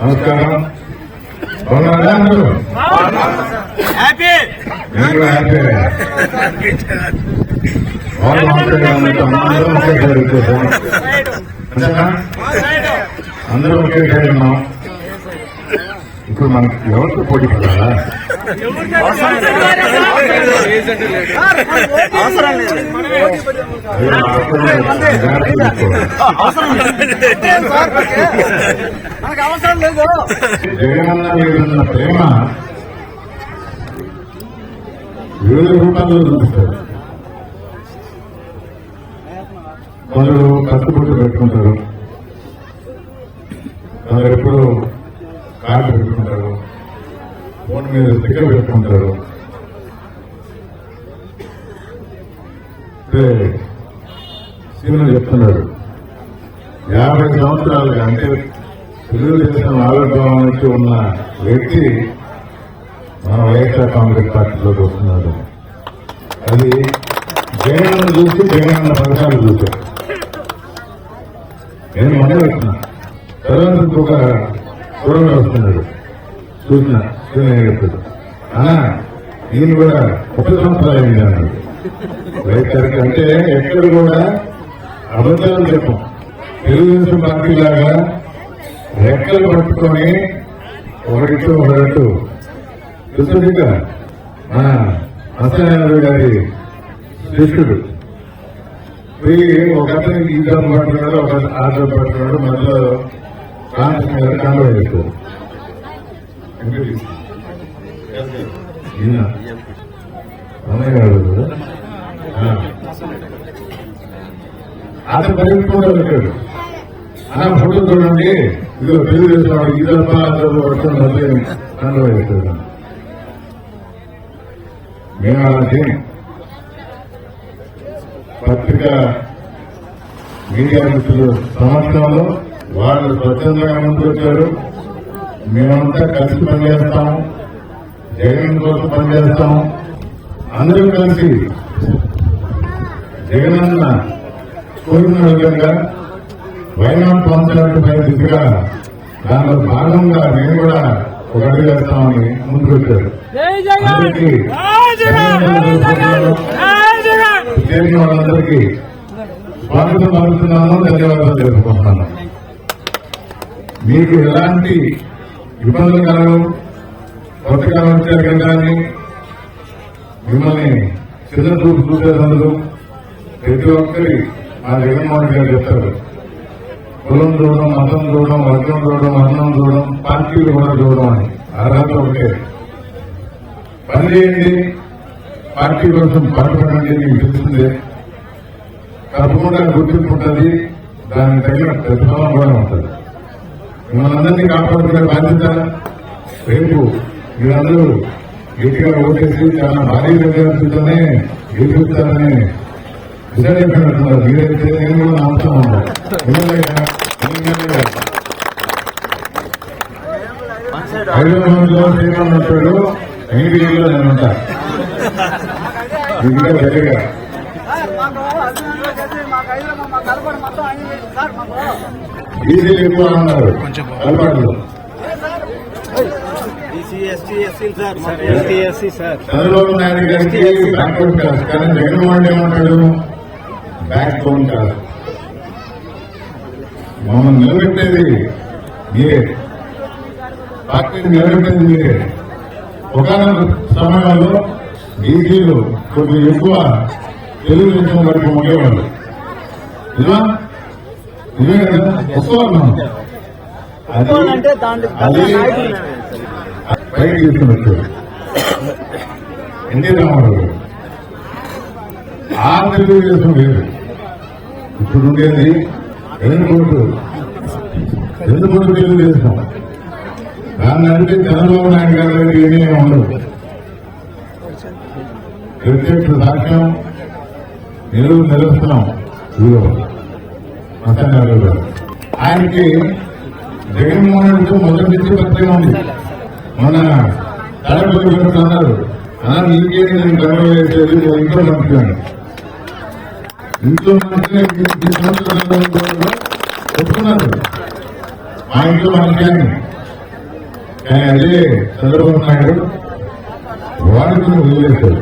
నమస్కారం. బాగున్నారా అందరూ? హ్యాపీ! నేను హ్యాపీ? వాళ్ళు మాట్లాడే అందరూ ఒకేసారి వచ్చేసాం అంతేనా అందరూ ఒకేసారి ఉన్నాం. ఇప్పుడు మనకి ఎవరితో పోటీ పడాలా? అవసరం జగనన్న మీద ప్రేమ. వివిధ రూపాల్లో చూపిస్తారు కొందరు కట్టుబడి పెట్టుకుంటారు ఎప్పుడు కార్డు పెట్టుకుంటారు ఫోన్ మీద దగ్గర పెట్టుకుంటారు. అంటే చెప్తున్నారు. యాభై సంవత్సరాలుగా అంటే తెలుగుదేశం ఆవిర్భావం నుంచి ఉన్న వ్యక్తి మన వైఎస్ఆర్ కాంగ్రెస్ పార్టీలోకి వస్తున్నాడు. అది జగన్ చూసి జగన్ పథకాలు చూశారు. నేను మొన్న వచ్చిన తర్వాత ఇంకొక చూడండి వస్తున్నాడు చూసిన చూసిన అన్నా ఈయన కూడా ముప్పై సంవత్సరాలు అయింది అన్నాడు వైఎస్ఆర్ అంటే ఎక్కడ కూడా అబద్ధాలు చెప్పం. తెలుగుదేశం పార్టీ లాగా రెక్కలు పట్టుకొని ఒకటితో ఒకటి తెలుసుగా మన అసనారాయణ గారి శిష్యుడు. ఒక అతను ఈ జాబ్ పడుతున్నాడు ఒక ఆ జాబ్ పడుతున్నాడు మధ్యలో రామకృష్ణ గారు కాండవ చేశారు ఈయన అన్నయ్య గారు కదా? ఆ. అతను పరిగెత్తుకుంటూ వచ్చాడు ఆ ఫోటో చూడండి ఇదిగో తెలుగుదేశం వాడు ఈ తప్ప వర్షం మధ్య కండవేస్తాడు మేము అలాంటి పత్రిక మీడియా మిత్రులు సంవత్సరంలో వాళ్ళు స్వచ్ఛందంగా ముందుకు వచ్చారు మేమంతా కలిసి పనిచేస్తాం. జగన్ కోసం పనిచేస్తాం. అందరూ కలిసి జగనన్న కోరిన విధంగా వైనాడు పంచాయతీ పై దిశగా దానిలో భాగంగా నేను కూడా ఒక అడుగు వేస్తామని ముందుకు వచ్చారు వాళ్ళందరికీ స్వాగతం పలుకుతున్నాను. ధన్యవాదాలు తెలుపుకుంటున్నాను. మీకు ఎలాంటి ఇబ్బందులు కలగవు. కొత్తగా వచ్చారు కానీ మిమ్మల్ని చిన్న చూపు చూసేందుకు ప్రతి ఒక్కరి ఆ జగన్మోహన్ గారు చెప్తారు. కులం చూడడం మతం చూడడం వర్గం చూడడం అన్నం చూడడం పార్టీలు కూడా చూడడం అని. అర్హత ఒకటే. పని చేయండి. పార్టీ కోసం పాటుపడండి మీకు తెలుస్తుంది తప్పకుండా గుర్తింపు ఉంటుంది. దానికి తగిన ప్రతిఫలం కూడా ఉంటుంది. మిమ్మల్ని అందరినీ కాపాడుకునే బాధ్యత రేపు మీరందరూ గట్టిగా ఓటేసి చాలా భారీ మెజార్టీతోనే గెలిపిస్తారని విచారించినట్టున్నారు మీరైతే నేను కూడా నమ్మకం ఉన్నాను ఎమ్మెల్యేగా హైదరాబాద్లో శ్రీరామ్ ఉంటాడు ఎన్డీఏలో నేను ఉంటా. ఇంకా గట్టిగా మాకు బీసీలు ఎక్కువ అలవాట్లు. చంద్రబాబు నాయుడు గారికి కాదు. కానీ జగన్మోహన్ ఏమంటాడు బ్యాక్ కాదు. మమ్మల్ని నిలబెట్టేది మీరే. పార్టీని నిలబెట్టేది మీరే. ఒకనొక సమయంలో బీసీలు కొద్దిగా ఎక్కువ తెలుగుదేశం వైపు ఉండేవాళ్ళు. ఇలా ఇదే కదా ఎక్కువ ఉన్నాం. అది అంటే దాంట్లో అది పైకి తీసుకుని వచ్చారు. ఎన్టీ రామారావు గారు. ఆ తెలుగుదేశం లేదు ఇప్పుడు ఉండేది ఎన్నుకోటు ఎన్నుకోటు తెలుగుదేశం దాన్ని అంటే చంద్రబాబు నాయుడు గారి దగ్గర ఏమీ ఉండదు. ప్రత్యక్ష సాక్ష్యం నిలువు నిలుస్తున్నాం. ఇదిగో. మసన్నారు గారు ఆయనకి జగన్మోహన్ రెడ్డితో మొదటి నుంచి పరిచయం ఉంది. మన తలపతి గారు అన్నారు అలా నీకే నేను గౌరవ వేసేది మా ఇంట్లో పంపించాను. ఇంట్లో మంచిగా చెప్తున్నారు. మా ఇంట్లో మంచిగాని కానీ అదే చంద్రబాబు నాయుడు వాడుకుని వదిలేశారు